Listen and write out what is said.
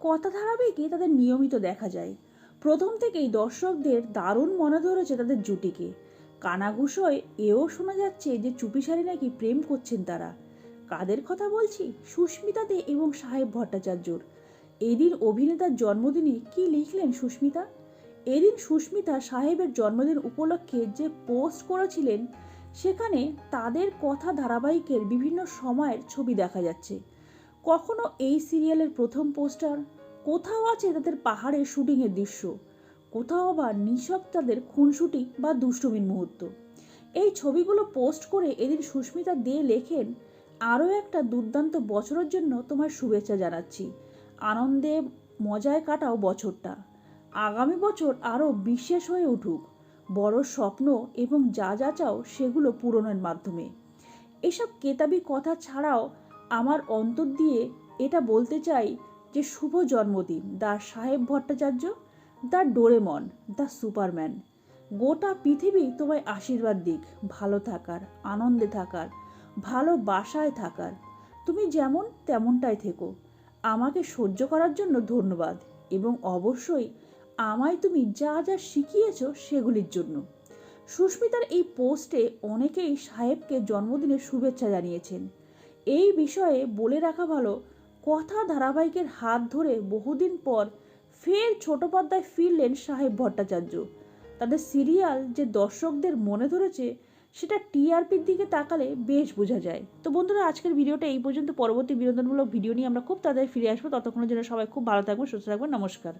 কথা ধারাবাহিকে তাদের নিয়মিত দেখা যায়। প্রথম থেকেই দর্শকদের দারুণ মনে ধরেছে তাদের জুটিকে। কানাঘুষোয় এও শোনা যাচ্ছে যে চুপিসারি নাকি প্রেম করছেন তারা। কাদের কথা বলছি? সুস্মিতা দে এবং সাহেব ভট্টাচার্যর। এদিন অভিনেতার জন্মদিনে কি লিখলেন সুস্মিতা? এদিন সুস্মিতা সাহেবের জন্মদিন উপলক্ষে যে পোস্ট করেছিলেন, সেখানে তাদের কথা ধারাবাহিকের বিভিন্ন সময়ের ছবি দেখা যাচ্ছে। কখনো এই সিরিয়ালের প্রথম পোস্টার? কোথাও আছে তাদের পাহাড়ের শুটিংয়ের দৃশ্য? কোথাও আবার নিশব তাদের খুনসুটি বা দুষ্টুমির মুহূর্ত? এই ছবিগুলো পোস্ট করে এদিন সুস্মিতা দে লেখেন, আরও একটা দুর্দান্ত বছরের জন্য তোমার শুভেচ্ছা জানাচ্ছি। আনন্দে মজায় কাটাও বছরটা। আগামী বছর আরও বিশেষ হয়ে উঠুক। বড় স্বপ্ন এবং যা যা চাও সেগুলো পূরণের মাধ্যমে। এসব কেতাবি কথা ছাড়াও আমার অন্তর দিয়ে এটা বলতে চাই যে শুভ জন্মদিন, দা Saheb Bhattacharya the Doraemon the Superman. গোটা পৃথিবী তোমায় আশীর্বাদ দিক, ভালো থাকার, আনন্দে থাকার ভালোবাসায় থাকার। তুমি যেমন তেমনটাই থেকো। আমাকে সহ্য করার জন্য ধন্যবাদ এবং অবশ্যই আমায় তুমি যা যা শিখিয়েছ সেগুলির জন্য। সুস্মিতার এই পোস্টে অনেকেই সাহেবকে জন্মদিনের শুভেচ্ছা জানিয়েছেন। এই বিষয়ে বলে রাখা ভালো, কথা ধারাবাহিকের হাত ধরে বহুদিন পর ফের ছোট পর্দায় ফিরলেন সাহেব ভট্টাচার্য। তাদের সিরিয়াল যে দর্শকদের মনে ধরেছে, সেটা টিআরপির দিকে তাকালে বেশ বোঝা যায়। তো বন্ধুরা, আজকের ভিডিওটা এই পর্যন্ত। পরবর্তী বিনোদনমূলক ভিডিও নিয়ে আমরা খুব তাড়াতাড়ি ফিরে আসব। ততক্ষণের জন্য সবাই খুব ভালো থাকবেন, সুস্থ থাকবেন। নমস্কার।